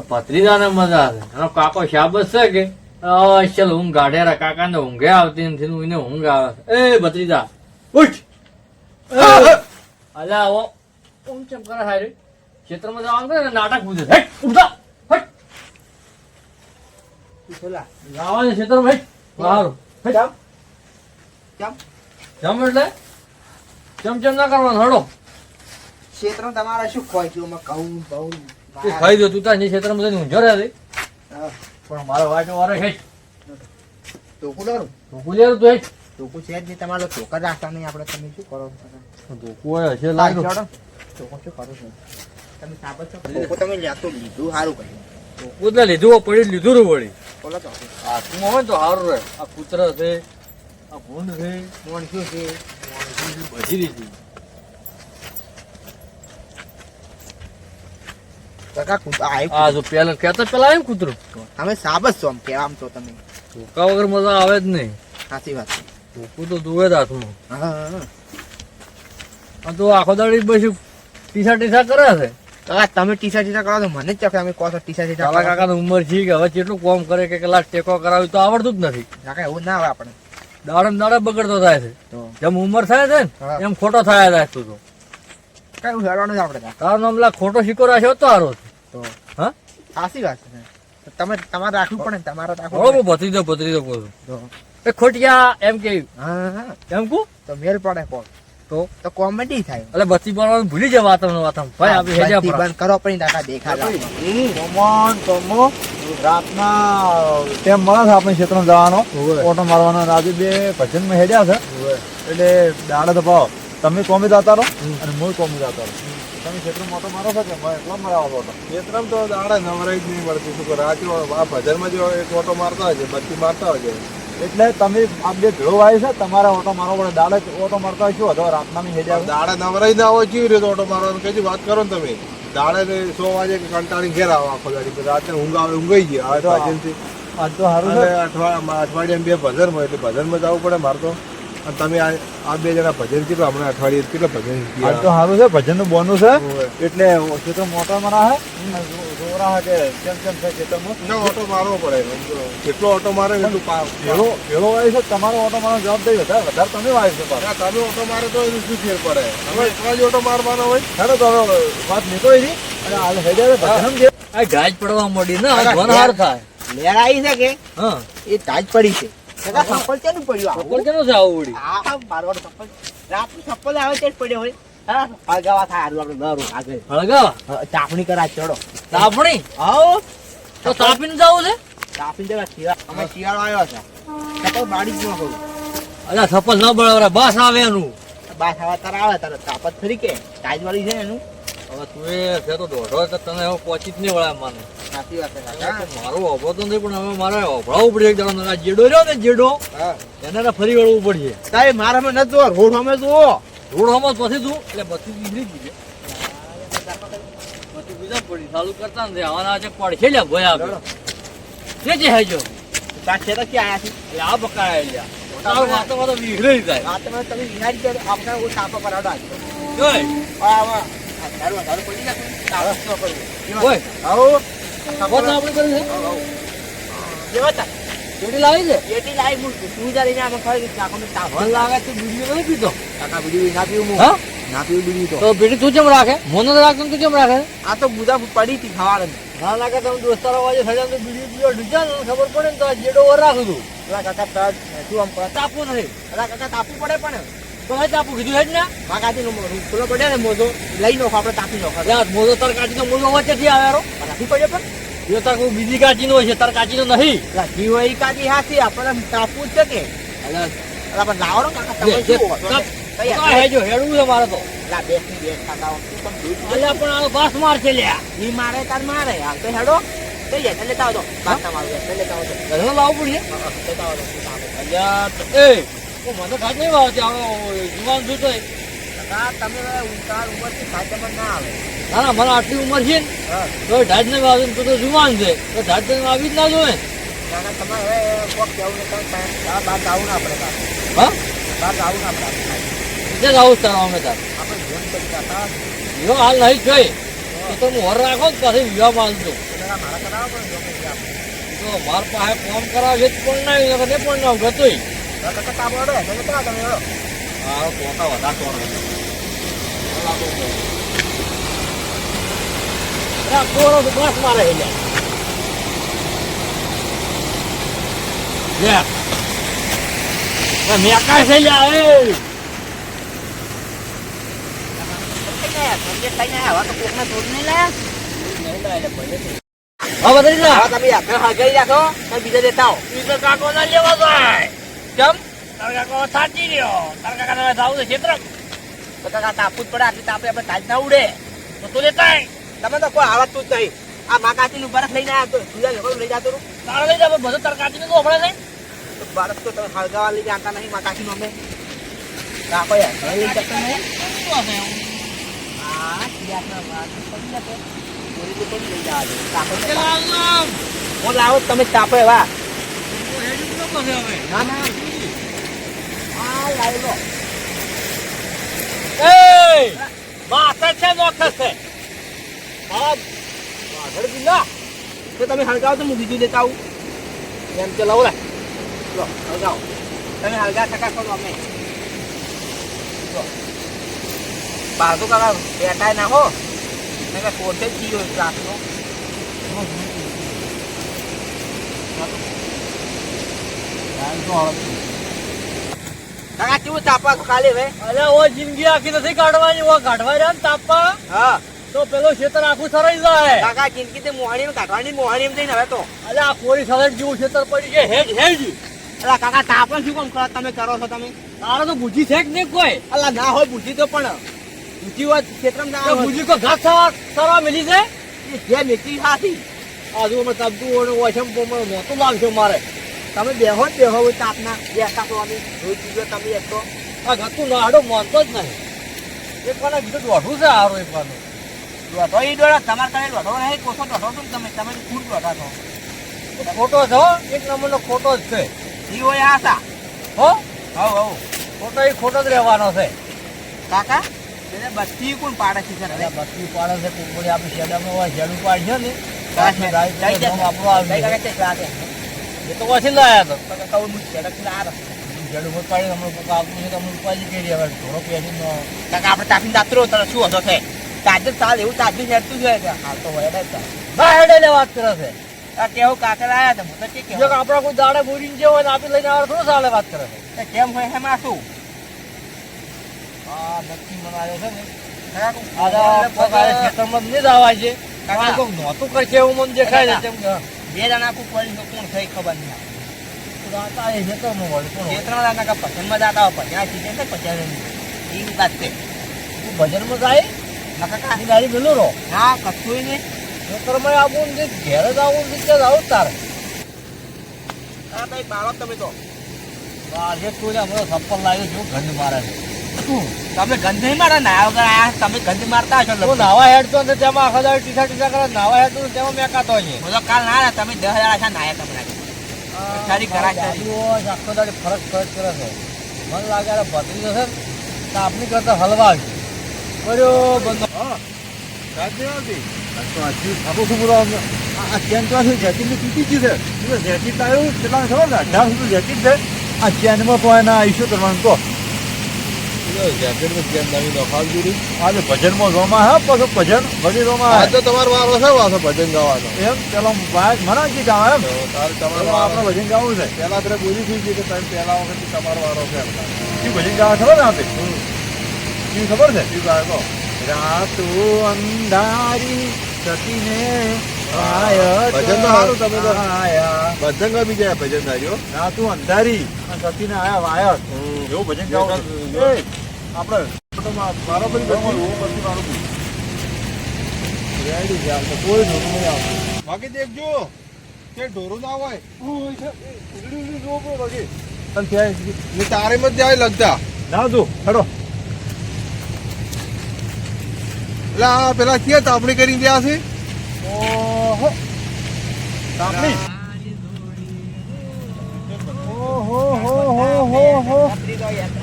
ભત્રીજાને મજા આવે. એનો કાકો શાબસ છે કે? અસલ ઊંઘ ગાઢેરા કાકાને ઊંઘે આવતી નથી એને ઊંઘ આવે એ ભત્રીજા ઉઠ. અલ્યા આવો. ઊંઘ ચમ કરે હારી ક્ષેત્રમાં જવાનું ને નાટક પૂછે હે ઉઠા જવાનું ક્ષેત્રમાં ચમ? જમ એટલે? ચમ ચમ ના કરવાનું હડો ક્ષેત્રમાં તમારે શું ખોય છે? ઘઉં ઘઉં તું ખાઈ દો તું તાર ક્ષેત્રમાં જઈને ઊંઝો રહે. પણ મારો વાટો વારો છે. ટોકું લારું ટોકું લેરું તું ટોકું છે જ નહીં. તમારો ટોકર રાખતા નહીં આપણે. તમે શું કરો? ટોકું હોય હશે લાગે ટોકું શું કરો છો? તમે સાબત છો? ટોકું તમે લેતો લીધું સારું કર્યું. કૂતરે લીધું પડી લીધું રું વળી. બોલો તો. આ તું હોય તો સારું રહે. આ કૂતરા છે આ ભૂંડ છે મોણ શું છે બધી રીતે. કાકા કૂત- આ એક આ જો પેલા કહેતા પેલા આવ્યું કૂતરું? તમે સાબત છો આમ કેવા આમ તો તમે. ધોકા વગર મજા આવે જ નહીં. સાચી વાત છે. ધોકું તો જુએ જ હાથમાં. હા, હા હા. આ તો આખો દાડી પછી ટીસા ટીસા કરે છે. કાકા તમે ટીસા ટીસા કરો તો મને જ ચક તમે કહો છો ટીસા ટીસા કાલા. કાકાની ઉંમર છે કે હવે કેટલું કોમ કરે કે કલાક ટેકો કરાવી તો આવડતું જ નથી. કાકા એવું ના આવે આપણે દાડે દાડે બગડતો થાય છે. જેમ ઉંમર થાય છે ને એમ ખોટો થાય જાય તું તો. કઈ હેડવાનું આપણે. તારો નામલા ખોટો શીખો રાખ્યો તો આરો. તો હા? સાચી વાત છે. તો તમે તમારે રાખવું પડે ને તમારે રાખવું બરોબર પડે. ભત્રીજો ભત્રીજો કહું છું એ ખોટિયા એમ કે. હા હા. એમ કહું તો મેલ પડે કોણ? તો તો કોમેડી થાય. એટલે બત્તી બનાવવાનું ભૂલી જાય વાતમ વાતમ. ભાઈ આપણે હેજા પર. બંધ કરો પણ કાકા દેખાય કોમન કોમો. રાતના તેમ મળે છે આપણે ક્ષેત્રમાં જવાનો. ઓટો મારવાનો. રાજુ બે ભજનમાં હેડ્યા છે. એટલે દાડે તો ભાવ તમે કોમી દાતા રહો અને હું કોમી દાતા રહો. તમે ખેતરમાં મોટો મારો છો કે એટલા મરાવો ઓટો ખેતરમાં તો દાડા નવરાઈ જ નહીં મળતી. શું કરે? આ ભજનમાં જો એક ઓટો મારતા હોય છે બત્તી મારતા હોય છે. એટલે તમે આ બે ભેળો આવી છે તમારે ઓટો મારવો પડે. દાડે ઓટો મારતા હોય શું હતો રાતના મેં હેડ્યા દાડે નવરાઈ ના હોય કેવી રીતે ઓટો મારવાનો? કઈ વાત કરો ને તમે. દાડે સો વાગે કંટાળી ઘેર આવો આખો દાડી રાતે ઊંઘ આવે ઊંઘાઈ ગયા હવે તો આ- આજ તો સારું અઠવાડિયા અઠવાડિયામાં બે ભજન હોય એટલે ભજનમાં જવું પડે મારતો તો. અને તમે આ આ બે જણા ભજન કેટલા હમણાં અઠવાડિયે કેટલા ભજન આજ તો સારું છે ભજનનું બોનું છે. એટલે ક્ષેત્ર મોટા મરા હે જોરા હે કે કેમ કેમ છે ક્ષેત્રમાં ના ઓટો મારવો પડે. જેટલો ઓટો મારે એટલું પેલો ભેળો વાય છે તમારો ઓટો મારવાનો દઈ વધારે વધારે તમે વાય છે પાછા. તમે ઓટો મારે તો એનું શું ફેર પડે? હવે એકલા જ ઓટો મારવાનો હોય? ખરે તો હવે વાત નીકળી હતી અને હાલ હેડે ભજન જે આ ગાજ પડવા મોડી ને આ ઘન હાર થાય. લેર આવી છે કે? હા. એ તાજ પડી છે. કાકા ચપ્પલ કેનું પડ્યું ચપ્પલ આવું? કેનો છે આવું વળી? આ મારવાડ ચપ્પલ રાતનું ચપ્પલ આવે તે જ પડ્યો હોય. હા હળગાવા થાય હારું આપણે દર આગળ હળગાવા? ચાપણી કરા ચડો. ચાપણી? આવો તો તાપીને જવું છે? ચાપીને શિયાળ અમે શિયાળો આવ્યો છે. ચપ્પલ જ ન ન બળવરા બસ આવે એનું. બાસ આવે તારે આવે તારે તાપત ફરી કે. તાજ વાળી છે એનું. હવે તું એ છે તો દોઢો તો તને હવે પહોંચી જ નહીં વળે મને. સાચી વાત છે મારો અભો તો નહીં પણ હવે મારે ઓભળાવવું પડે એક જણો આ જેડો રહ્યો ને જેડો એને ફરી વળવું પડશે. સાહેબ મારે અમે નથી જોવો રોડ અમે જુઓ. રોડ હમણાં પછી તું એટલે બધી નીકળી ગઈ છે. બીજા પડી ચાલુ કરતા ને આવાના છે પડશે લ્યા ભોય જે જે હેજો સાચે તો ક્યાં આવ્યા છે? એટલે આ બકાયા લ્યા. તારું વાતો વાતો જાય. આ તમે તમે વિનારી કે આપણે હું તાપા પર આડો આ આવા. આ ધારું આ ધારું પડી જશે તાપસ ન કરવું ઓય આવો આપણે કરી છે કેવા કેટી લાવી છે મું સુવિધા લઈને આમાં ખાઈ ચાકો ને તાપ લાગે છે બીડીઓ નહીં પીતો. કાકા બીડી ના પીવું હા. ના પીવું બીડી તો. તો બીડી તું કેમ રાખે? મોનો રાખતો તું કેમ રાખે? આ તો બુધા પડી હતી ખાવાનું. ના લાગે તમે દોસ્તારો વાજે સજા તો બીડી પીવો ડીજા ને ખબર પડે ને તો આ જેડો વર રાખું તું. પેલા કાકા શું આમ તાપવું નથી. કાકા તાપવું પડે પણ. તો હે કીધું હે જ ને? કાકાજી નો ખુલ્લો પડે ને મોજો લઈ નો આપણે તાપી નો ખાતા યાર મોજો તાર કાચીનો મોજો વચ્ચેથી આવે યારો નથી પડે પણ. જો તાર કોઈ બીજી કાચી નો છે તાર કાચીનો નહીં. પેલા ઘી હોય કાજી હાથી આપણે તાપવું છે કે? પણ લાવો ને કાકા તમે? તાપ- હેજો હેડવું છે? મારે તો. બેસની બેસ તમે? અલ્યા પણ આ બસ માર છે લ્યા ઈ મારે તાર મારે. હાલ તો હેડો. લેતા આવો તો બાદ ના મારું ચાલ લેતા આવો લાવવું પડશે? હા, હા, લેતા તાપ. એ મને ખાસ નહીં વાવતી આવો જુવાન છું. કાકા તમે ઉતાર ઉંમરથી ખાતેમાં ના આવે. ના ના મને આટલી ઉંમર છે ને. તો ઢાજ ને વાવે તું તો જુવાન છે. તો ઢાજ તને આવી જ ના તમારે હવે કોક જવું ને તમે બહાર જાવું ના આપણે હા? બહાર જાવું ના આપણે. બીજે જ આવું તારા અમે તાર. આપણે જીવન કરી કાકા. વિવાહ હાલ નહીં જોઈ. તો તમે હોર રાખો ને પછી વિવાહ માનજો એટલે મારા કરાવો પણ મારા તો માર પાસે ફોન કરાવે છે પણ ના પણ ના ગતોય મેકાય છે લ્યા. હવે તમે યાત્રા હળગાવી રાખો બીજા દેતા તો કાકો ના લેવા જાય. કેમ? તાર કાકો સાચી રહ્યો. તાર કાકા ને જાવું છે ક્ષેત્ર તો કાકા તાપવું જ પડે આટલી તાપે આપણે તાજ ના ઉડે. તો તું લેતા તમે તો કોઈ આવડતું જ નહીં. આ માકાચીનું બરફ લઈને આવ્યા તો ભેગો લઈ જતો તારે લઈ જાવ બધું તાર કાચી ને તો હમણાં નહીં તો બરફ તો તમે હળગાવા લઈ જતા નહીં માકાચીનું અમે. કાકો યાર લઈ જતા નહીં. હા શિયાળના વાત પડી જશે. ચોરી તો લઈ જવા કાકો તો પેલા હું લાવો તમે તાપે એવા. તમે હળગાવો તો હું બીજું લેતા આવું એમ કે લવ લે લો હળગાવો તમે હળગા ટકા કરો અમે. બહાર તો કાકા બેટાય ના હો મેં કોઠે જ જીવો રાતનો કાકા કેવું તાપવા છો હવે? અરે ઓ જિંદગી આખી નથી કાઢવાની ઓ કાઢવા રહ્યા ને તાપા હા. તો પેલો ખેતર આખું સરાઈ જાય. કાકા જિંદગી તે મોહાણી કાઢવાની મોહાણી જઈને હવે તો. અરે આ કોરી સલટ જેવું ખેતર પડી છે હેજ હેજ. અલા કાકા તાપવા શું કામ કરો? તમે કરો છો તમે? તારે તો બુજી છે કે નહીં કોઈ? અલા ના હોય બુદ્ધિ તો પણ બુદ્ધિ હોય ક્ષેત્રમાં ના હોય. બુજી કો ઘાસ સવા સવા મિલી છે? જે મેથી હાથી આજુ અમે ને ઓછમ મોતું લાગશે મારે. તમે બેહો જ બેહો તાપના બેસા તો અમે જોઈ દીધો તમે એક તો. આ ના નાડો માનતો જ નહીં. એક વાર કીધું દોઢું છે સારું એક વાર દોઢો એ દોડા તમારે કઈ દોઢો નહીં કોસો દોઢો છો તમે તમે ખુદ દોઢા છો. ખોટો છે? એક નંબરનો ખોટો જ છે. એ હોય આશા. હો? હવ હવ. ખોટો એ ખોટો જ રહેવાનો છે. કાકા એને બત્તી કોણ પાડે છે સર? બત્રી પાડે છે કુંકડી આપણે શેડામાં હોય શેડું પાડશે ને આપણો આવી એ તો પછી લાયા તો. કહું હું ના પર પાડી હમણાં કોક આવતું છે તો ઉપાજી કરી હવે. થોડો પહેરી નો કાકા આપણે તાપીને દાતરો તને શું હતો છે? સાલ એવું તાજું હેડતું હોય છે. હાલ તો હોય ના હેડે લે વાત કરે છે. આ કેવું કાકા લાયા હતા હું તો કે જો આપણા કોઈ દાડે બોરીને જે હોય ને આપી લઈને આવે થોડો વાત કરે છે. કેમ હોય શું આ નક્કી મનાયો છે ને. ખેતરમાં નહીં જ આવાય છે નહોતું કરશે એવું મને દેખાય છે તેમ બે જણા કોઈ કોણ કોણ થઈ ખબર નહીં એ કોણ બે ત્રણ જણા કાકા પસંદમાં જાતા હોય પચાસ સીઝન છે પચાસ એ વાત છે. તું ભજનમાં જાય? ના કાકા. ગાડી મેલું રહો. હા કશું નહીં. ખેતરમાં આવું ને ઘેર જ આવું ને ત્યાં આવું તારે. કાકા ભાઈ બાળો તમે તો. આજે તું હમણાં સપ્પલ લાવ્યો છું ગંધ મારે છે તમે ગંધી મારા નાયા વગર આયા તમે ગંધી મારતા હશો નાવા હેડતો ને તેમાં આખા દાડી ટીસા ટીસા કરે નાવા હેડતો તેમાં મેકાતો હોય હું તો કાલ ના તમે દસ હજાર આશા નાયા તમને સારી કરાય આખો દાડી ફરક ફરક કરે છે. મને લાગે આ ભત્રી જશે તો આપણી કરતા હલવા છે બર્યો બંધો. રાજ્ય નથી તો આ શું બોલો આ ચેન તો છે, તૂટી ગઈ છે. જેકેટ આવ્યું કેટલાને ખબર ને અઢાર સુધી જેકેટ છે. આ ચેનમાં તો એના ઇસ્યુ કરવાનું તો જેકેટમાં કેમ નવી નખાલ દીધી આજે ભજનમાં રોમાં હે પાછું ભજન ભજી રોમાં આ તો તમારો વારો છે વાસો ભજન ગાવાનો. એમ પેલો ભાઈ મને જી ગાવ એમ. તારે તમારો આપણે ભજન ગાવું છે. પેલા તને બોલી થઈ ગઈ કે તમે પહેલા વખત તમારો વારો છે શું ભજન ગાવા ખબર ને આપે? શું ખબર છે? શું ગાય રાતો અંધારી સતીને ભજન તો સારું તમે ભજન ગમી જાય ભજન ગાજો તું અંધારી અને સતીને આયા વાયર એવું ભજન ગાવું આપણે કોઈ નહીં આવતું. બાકી દેખજો તે ઢોરું ના હોય. અને ત્યાં તારે મત જાય લગતા. ના જો હેડો. એટલે આ પેલા ક્યાં તાપણી કરી ગયા છે? ઓહો. તાપણી. ઓહો હો હો હો હો.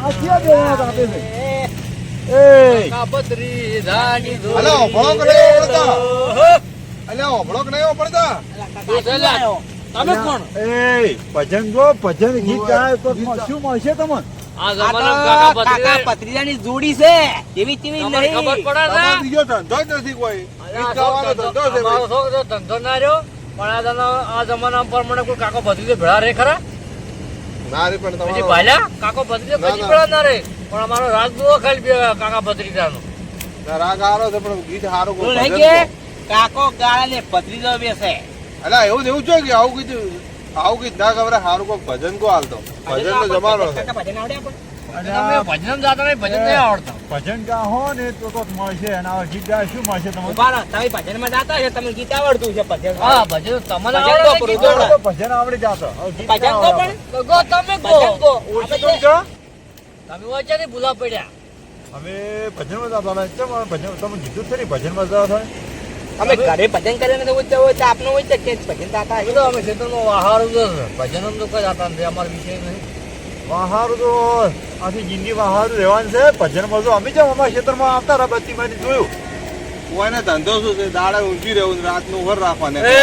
આ ક્યાં બેહવા તાપે છે? તમે કોણ એ ભજન ગો ભજન ગીત ગાય તો શું મળશે તમને આ આ તો જમાનામાં કાકા કાકા જોડી છે. એવી તેવી નહીં. ખબર પડે તમારો બીજો ધંધો જ નથી કોઈ. ધંધો ધંધો ના રહ્યો. પણ આ જમાના- આ જમાના પ્રમાણે કોઈ કાકો ભત્રીજો ભેળા રે ખરા? ના રે પણ પછી કાકો ભત્રીજો કદી ભેળા ના રે પણ અમારો રાગ જુઓ ખાલી કાકા ભત્રીજાનો. રાગ હારો છે પણ ગીત હારો કોઈ નહીં ભજન કે કાકો ગાળા ને ભત્રીજો બેસે. અલા એવું એવું છે કે આવું ગીત આવું ગીત ના ખબર હારું કોઈ ભજન કો હાલતો. ભજન નો જમાનો છે. ભજન આવડે આપણને? ભજન જાતા નહીં ભજન નહીં આવડતા. ભજન ગા હો ને તો કોક મળશે અને આ ગીત ગા શું મળશે તમને? રહો, તમે ભજનમાં જાતા તમને ગીત આવડતું છે ભજન હા ભજન તમને ભજન આવડે છે ભજન આવડી જાતો. ભજન ના પણ ગો તમે ગો. ભજન ગો. ઓછું તો જો. તમે વચ્ચેથી ભૂલા પડ્યા? અમે ભજનમાં જતા હતા કેમ ભજન તમે કીધું જ ખરી ભજનમાં જતા હતા અમે ઘરે ભજન કરીને તો ઉચ્ચ હોય તો આપનો હોય કે ભજન જાતા એ તો અમે ખેતરમાં વાહારું જ છે. તો કોઈ જાતા નથી અમારો વિષય નહીં વાહારું તો આખી જિંદગી વાહારું રહેવાનું છે. ભજનમાં તો અમે જેમ અમારા ક્ષેત્રમાં આવતા રહ્યા જોયું. કોઈને ધંધો શું છે? દાડે ઊંઘી રહેવું ને રાતનું ઘર રાખવાને. એ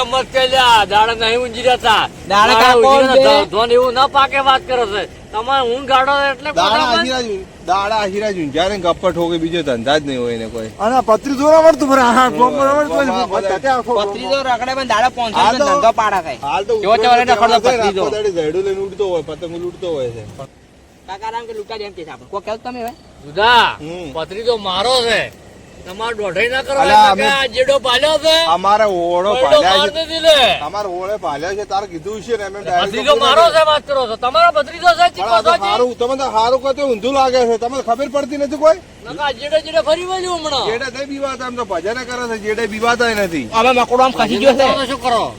એમ જ કે લ્યા દાડા નહીં ઊંઘી રહેતા. દાડા. ધોન એવું ના પાકે વાત કરે છે. તમારે ઊંઘ ગાડો એટલે દાડા આશીર્વાદ ઊં- દાડા ગપ્પા ઠોકે બીજો ધંધા જ નહીં હોય એને કોઈ. અને પત્રી જોવા મળતું પણ હા ગોમ ગોમ. પત્રીજો રખડે પણ દાડા પહોંચે તો- ધંધો પાડા થાય હાલ તો તહેવાર ખડો છે, પતરી જો. દાડી ઝાડુ લઈને ઉડતો હોય પતંગ લૂટતો હોય છે. કાકા રામ કે લૂટા જેમ કે છે આપણે કોઈ કેવું તમે હવે જુદા પત્રી પતરી તો મારો છે. તમારે દોઢાઈ ના કરવા અલા, એટલે કે અમે- આ જેડો પાલ્યો છે? અમારે ઓળો પાલ્યા છે. નથી ઓળે પાલ્યા છે તારે કીધું છે ને એમ એમ ભત્રીજો મારો છે વાત કરો છો. તમારા ભત્રીજો છે ચીકો છો જી? તમે તો હારું કહો ઊંધું લાગે છે. તમને ખબર પડતી નથી કોઈ? નકા જેડે જેડે ફરી વળ્યું હમણાં. જેડે નહીં બીવાતા એમ તો ભજને કરે છે જેડે બીવાતા નથી. હવે મકડો આમ ખસી ગયો છે. શું કરો?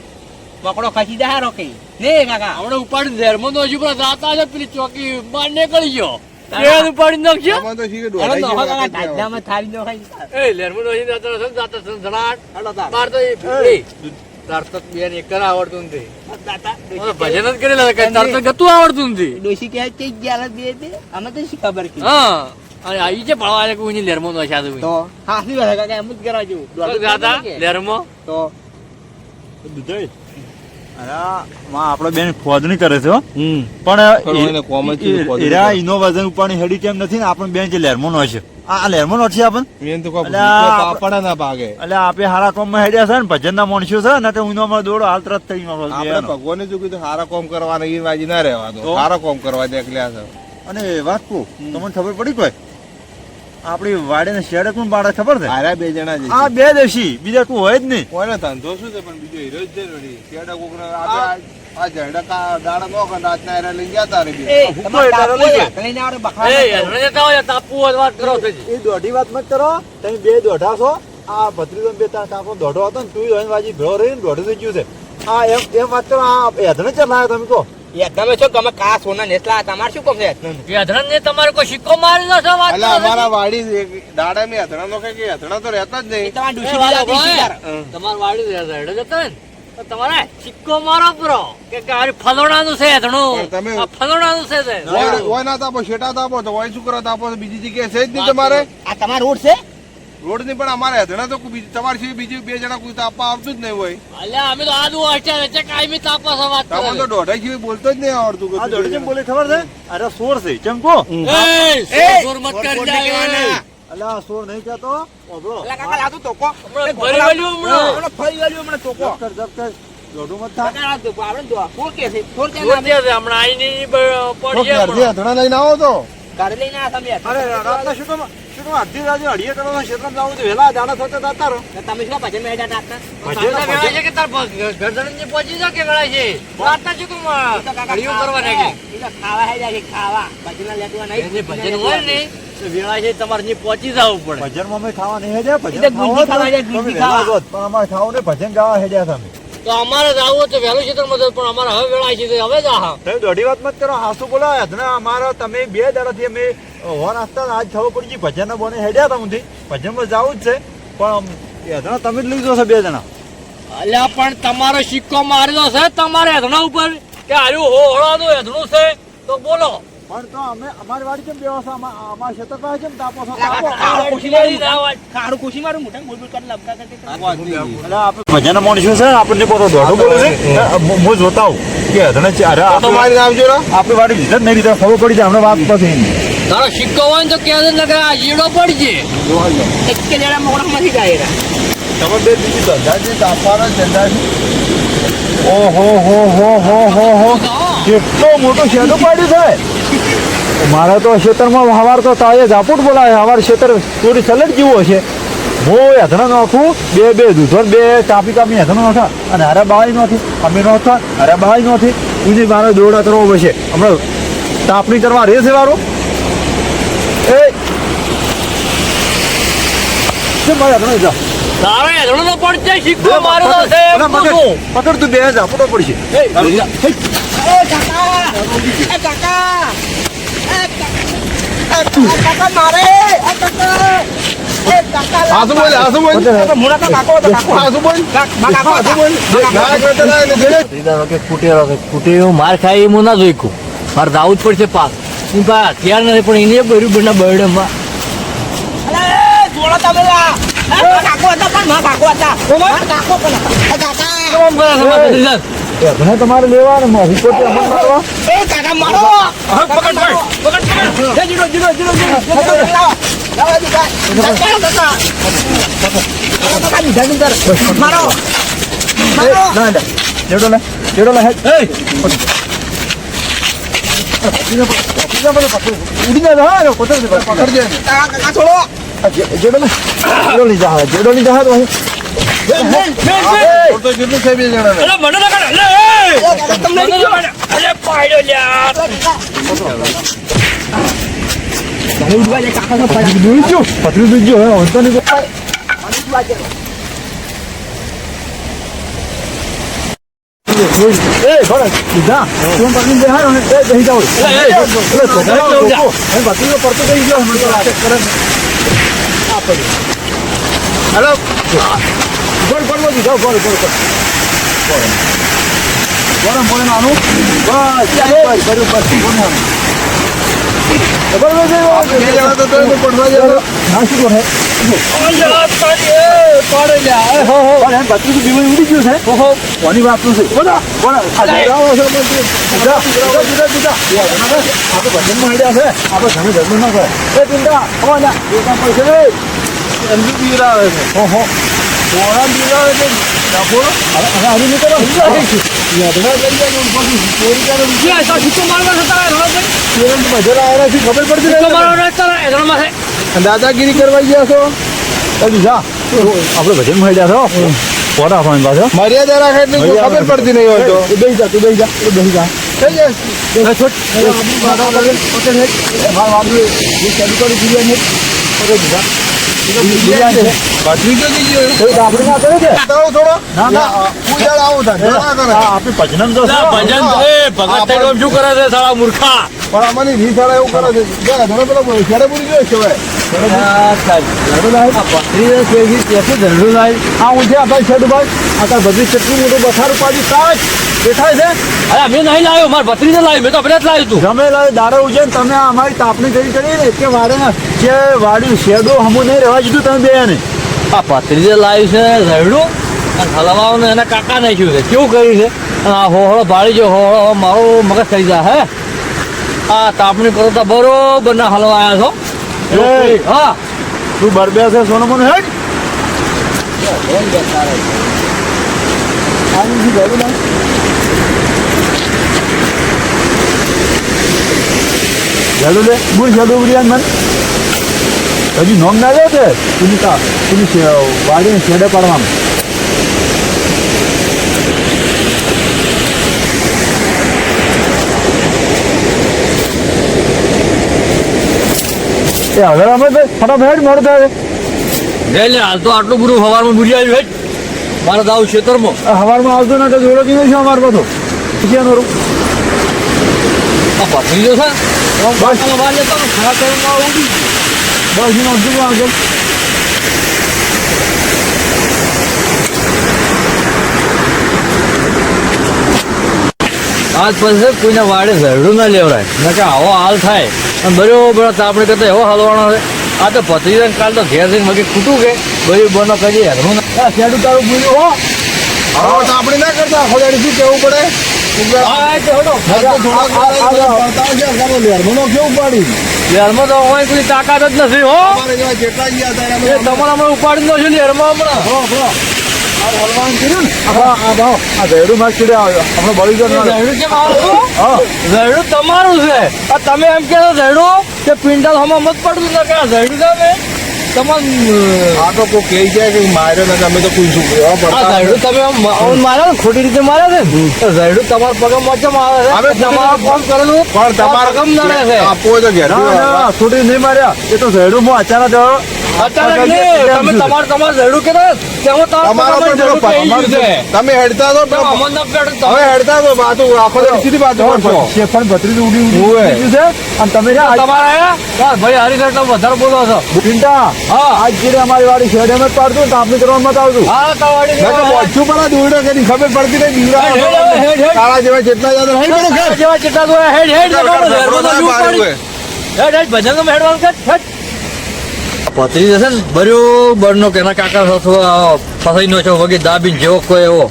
મકડો ખસી જાય રોકી ને કાકા. આપણે ઉપાડી ધેરમાં તો હજુ પણ દાતા છે પેલી ચોકી બહાર નીકળી ગયો. એ ઉપાડી નાખશો તમે તો શીખે દોડાઈ ગયો કાકા લાગે થાળી નો ખાઈ એ લેરમાં તો હજી દાતા છે દાતા છે જણાટ હાલો બાર તો એ ફીફડી. તાર બેન એક આવડતું નથી. દાતા, ભજન જ કરેલા કઈ તારતક ગતું આવડતું નથી. ડોશી કહે કે ગયા બે દે અમે તો શી ખબર કે? હા અને આવી છે એટલે કોઈ લેરમાં નો સાધુ તો હા શું વાત છે કાકા એમ જ કરવા જેવું તો દાદા લેરમાં? તો દુધાઈ. અને આ માં આપણો બેન ખોદણી કરે છે પણ જ એરા કરે. વજન ઉપાડી હેડી કેમ નથી ને આપણે બેન જે લેરમો નો છે. આ લેરમો નો છે આપણ પાપડા ના ભાગે. એટલે આપે હારા કોમમાં હેડ્યા છે ને ભજન ના માણસો છે ને તો માં દોડો હાલ તરત થઈ આપણો આપણે બેનો. ભગવાને શું કીધું? હારા કોમ કરવાના એ વાજી ના રહેવા તો? હારા કોમ કરવા દે એકલ્યા છે. અને વાત કહું તમને ખબર પડી કોઈ? આપણી વાડીને શેડે કોણ બાળે ખબર છે? હારા બે જણા છે. આ બે દેશી બીજા કોઈ હોય જ નહીં. કોઈને ધંધો શું છે પણ બીજો હીરો જ છે ને શેડા કોકને આ- કા દાડા નો લઈ ગયા તારે બે. તાપુ લઈ હોય, એ હેરણે જતા હોય તાપુ વાત કરો છો એ દોઢી વાત મત કરો. તમે બે દોઢા છો. આ ભત્રીજો ને બે તાર કાકો દોઢો હતો ને તું જોઈને વાજી ભેળો રહીને દોઢું થઈ ગયું છે. આ એમ એમ વાત કરો આ હેધણે ચાલ લાયો તમે કહો. તમે શું ગમે કા સોના નેસલા તમારે શું કામ છે? હેધરણ ને તમારે કોઈ સિક્કો મારેલો છે વાત એટલે કરો અમારા વાડી દાડા મેં હથણા નો કે હથણા તો રહેતા જ નહીં. તમારે ડૂસી વાડી ને. સિક્કો મારો પરો. કે કે આ છે હેધણું તમે- આ ફલોણાનું છે ઓય ના તાપો શેટા તાપો તો ઓય શું કરો તાપો તો બીજી જગ્યાએ છે જ નહીં તમારે. આ તમારો રોડ છે? રોડની પણ અમારે હથણા તો તમારી સિવાય બીજી બે જણા કોઈ તાપવા આવતું જ નહીં હોય. અલ્યા અમે તો આદુ અચાર છે કાયમી તાપવા છે વાત તો દોઢાઈ સિવાય બોલતો જ નહીં આવડતું આ કશું દોઢી કેમ બોલે ખબર છે? અરે સોર છે ચમ એ સોર મત કર જાય. આ સોર નહીં કહેતો. ઓબળો એટલે કાકા લાદુ તોકો. હમણાં ફરી વળ્યું હમણાં. હમણાં. ફરી વાલ્યો હમણાં તોકો. જપ કર જબ કર. દોઢું મત થા. કાકા લાદુ આપણે તો ફોર કે છે? ફોર કે દે છે, હમણાં આઈ ની પડીએ ઘરથી હમણાં. લઈને આવો તો. ઘરે લઈને આ તમે અરે રાતના શું કામ શું કામ અડધી રાતે અઢીએ કરવા ક્ષેત્રમાં જાવું તો વહેલા દાડા થતા દાતા રહો તમે શું ભજન વેળા છે કે તાર પ- ગરદનની પહોંચી જા કે વેળા છે? શું કામ, કરવા ખાવા નાખે? એ તો ખાવા હેડા છે ખાવા. ભજન લેતું નહીં. ભજન હોય ને વેળા છે તમારે ત્યાં પહોંચી જવું પડે. ભજનમાં અમે ખાવા નહીં હેડ્યા ભજન પણ અમારે નહીં ભજન ગાવા હેડ્યા તમે. તો અમારે જ આવું હોય તો વહેલું ક્ષેત્ર મદદ પણ અમારે હવે વેળા છે હવે જ આહા. તમે દોઢી વાત મત કરો હાસુ બોલો હદના અમારા તમે બે દાડાથી અમે હોર આસ્તા આજ થવો પડી ગઈ ભજન બોને હેડ્યા હતા ઊંધી. ભજનમાં જવું જ છે પણ હદના તમે જ લઈ જશો બે જણા અલ્યા પણ તમારો સિક્કો મારેલો છે તમારે હેધણા ઉપર કે આર્યું હોળાનું હેધણું છે? તો બોલો. પણ તો અમે અમારી વાડી કેમ બેવાસો અમારા ખેતર પાસે કેમ તાપો છો? કાળું ખુશી મારું કાળું ખુશી મારું મોટા બોલ બોલ કરી લબકા કરતી એટલે આપણે ભજન માણસો છે આપણને પોતો દોડો બોલે છે હું- જોતા હું કે છે અરે તો મારી આવજો ને આપણી વાડી લીધે નહીં લીધા ખબર પડી જાય હમણાં વાત પછી તારો સિક્કો હોય ને તો કે લગે આ જીડો પડજે. એક કે જરા મોડામાંથી જાય તમે બે બીજી ધંધાજી તાપવાના ધંધાજી ઓહો હો હો હો હો હો. કેટલો મોટો શેડો પાડ્યો છે. મારે તો ખેતરમાં હવાર તો તાજે ઝાપુટ બોલાય. હવાર ખેતર થોડી સલટ જેવું હશે હું હેથણા નાખું બે બે દૂધો બે કાપી કાપી હેથણા નાખા. અને હારે બહાઈ નથી અમે નહોતા હારે બહાઈ નથી બીજી મારે દોડા કરવો પડશે હમણાં તાપણી કરવા રહેશે વાળો એ! શું મારે હેથણા જા. તારો તો મારો તો છે. પકડ તું બે ઝાપટો પડશે. એ, એ કાકા એ કાકા એ કાકા કાકા મારે ખાય એમ ના જોઈ કું. મારે જવું જ પડશે પાક. હું ભાઈ હથિયાર નથી પણ એને કર્યું બધા બરડમાં. અલે જોડો તમે લા એ મારા કાકો હતા પણ કાકો હતા. કાકો પણ કાકા હેથણા તમારે લેવા ને પોતે અમલ મારવા. એ કાકા મારો! પકડ પકડ, પકડ. એ જીડો, જીડો, જીડો, જીડો. મારો! મારો! જેડો લે જેડો લે હા. પોતે પકડજે કાકા કાકા છોડો! જેડો લે. જેડો લઈ પતરી દૂર જો હે હોતો નહીં હેલો ગોળ ગોળમાં દીધો ગોળ ગોળ ગોળ. ગરમ પાણી નાનું બસ ચાલે બરોબર બરોબર બરોબર બે જણા તો તો પડવા જાય નાસી ગયો હે અલા, પાડી, એ, પાડ્યો લ્યા. એ, હો, હો. પણ એમ પતરી બીમારી ઉડી ગયું છે. ઓહો. કોની વાત છે? બોલા. બોલા. આ જાઓ છો બોલ જા જા જા જા આપણે ભજનમાં હેડ્યા છે. આપણે ઘણી ધર્મ ના કરે એમની બીરાવે છે હવે હવે આવી નહીં કરો યાદના કરી જાય ચોરી કરે લ્યા, તો સિક્કો મારવા છે તારા એધડો ભાઈ. ચોરી મજરા આવ્યા છે ખબર પડતી નહીં મારવાનો છે તારા એધડોમાં છે. દાદાગીરી કરવા ગયા છો ચાલ જા આપણે ભજનમાં હેડ્યા છો કોરા ફોન પાછો મર્યાદા રાખે એટલે ખબર પડતી નહીં હોય તો તું બેસી જા તું બેસી જા તું બેસી જા થઈ જાય હે માર જે ચાલુ કરી દીધા બીજા છે તો આપણે ના કરે છે? તારો થોડો? ના, ના. શું કરે છે સાલા મૂર્ખા? પણ આમાંની રીસ વાળા એવું કરે છે. ઘણો પેલો શેરે પૂરી ગયો છે હવે હું છે ભાઈ છેડું આ તાર બધી કેટલું મોટું બસારું પાડી કાચ દેખાય છે? અરે મેં નહીં લાવ્યો મારા ભત્રીને લાવ્યો મેં તો આપણે જ લાવ્યું હતું તમે દાડો ઉજે ને તમે અમારી તાપણી કરી કરી ને કે વારે જે વાડી શેડો હમું નહીં રહેવા દીધું તમે બે ને આ ભત્રીજે લાવ્યું છે ઝરડું અને હલવાનું એના કાકા નાખ્યું છે. કેવું કર્યું છે? અને આ હોહળો ભાળી જો હોહળો મારો મગજ થઈ જાય હે? આ તાપણી કરો તો બરોબર ના હલવા આવ્યા છો. એ. હા. તું બરબે છે સોનું મને હેડ? ઝાડુ લે બોલ ઝાડુ ઉડી મન. હજી નોમ ના લે છે? તુની તા તુની વાડીને છેડે પાડવામાં એ હવે અમે ફટાફટ મોડું થાય લે લે હાલ તો આટલું બધું હવારમાં ભૂલી આવ્યું હેઠ મારે આવું ખેતરમાં. હવારમાં આવતો ના તો જોડો કીધો છે અમાર બધો. ક્યાં એનું આ ભત્રીજો છે? બસ. બહાર જતો ને ખરા કરવામાં ઉડી બસ અડધું આગળ. આજ પછી કોઈને વાડે ઝરડું ના લેવડાય મેં કે આવો હાલ થાય. અને બરોબર આપણે કરતા એવો હાલવાનો છે. આ તો પતરી કાલ તો ઘેર જઈને મગે ખૂટું કે? બધું બનો કરીએ હેરવું ના શેડું તારું પૂરું હો. તો આપણે ના કરતા. ખોડાડી શું કેવું પડે? તાકાત જ નથી હો. તમારે હમણાં ઉપાડી દો છો હમણાં. તમારું છે. તમે એમ કે ઝરડું કે પિંડલ હમણાં મત પડતું ના કે આ તમે તમારે આ તો કોઈ કહી જાય કે માર્યો ને તમે તો કોઈ શું પડતા તમે આમ ને ખોટી રીતે માર્યો છે? તો ઝરડું તમારા પગમ વચ્ચે આવે હવે તમારો ફોન કોમ કરેલું પણ તમારે પગમ નડે છે. આપવો તો ઘેર ના ના નહીં માર્યા. એ તો ઝેડું હું અચાનક. અચાનક નહીં તમે તમારે ઝરડું કે તેમાં ઝરડું છે. હેડતા તો હવે હેડતા તો બાજુ આખો સીધી બાજુ ઉડી ઉડી છે? અને તમે તમારે ભાઈ તમે વધારે બોલો છો. ચિંતા હા આજ અમારી વાડી શેડ જ પાડતું ને કાપણી કરવા મત આવતું. હા જ કે ખબર પડતી નહીં બીવડા હેડ, હેડ, હેડ, હેડ. કાળા જેવા જેટલા ઘેર. જેવા તો ભજન હેડ. પતરી જશે ને બરોબર બરનો કેના કાકા અથવા ફસાઈ નો છો વગે દાબીન જેવો કોઈ એવો.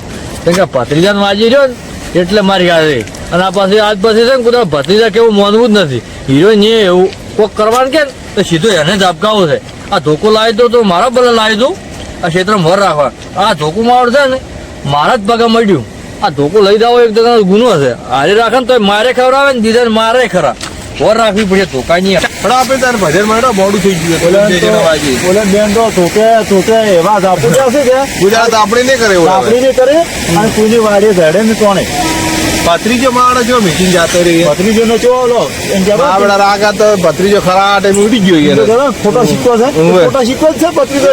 કેમ કે ભત્રીજાને વાજી રહ્યો ને એટલે મારી ગાડી અને આ પાસે આજ પછી છે ને કુદરત ભત્રીજા કેવું માનવું જ નથી. હીરો ને એવું કોક કરવાનું કે ને તો સીધું એને જ આપકાવું છે. આ ધોકો લાવી દો તો મારા બદલે લાવી દઉં. આ ક્ષેત્રમાં ભર રાખવા. આ ધોકું માર છે ને મારા જ પગા મળ્યું. આ ધોકો લઈ જાવ એક જગ્યાનો ગુનો છે. હારી રાખે ને તો મારે ખવડાવે ને દીધા મારે ખરા. વર રાખવી પડે ધોકા નહીં. પણ આપણે તારે ભજન માંડો મોડું થઈ ગયું બોલે તો- બેન તો ધોકે ધોકે એવા જ આપણે કે ગુજરાત આપણે નહીં કરે આપણે નહીં કરે. અને કોઈની વાડીએ ઝડે ને કોણે. ભત્રીજો માણસ જો મીટિંગ જાતો રહી. ભત્રીજો નો ચો ઓલો કહેવાય રાગ તો ભત્રીજો ખરા ટાઈમ ઉડી ગયો ખોટા સિક્કો છે? ખોટા સિક્કો છે ભત્રીજો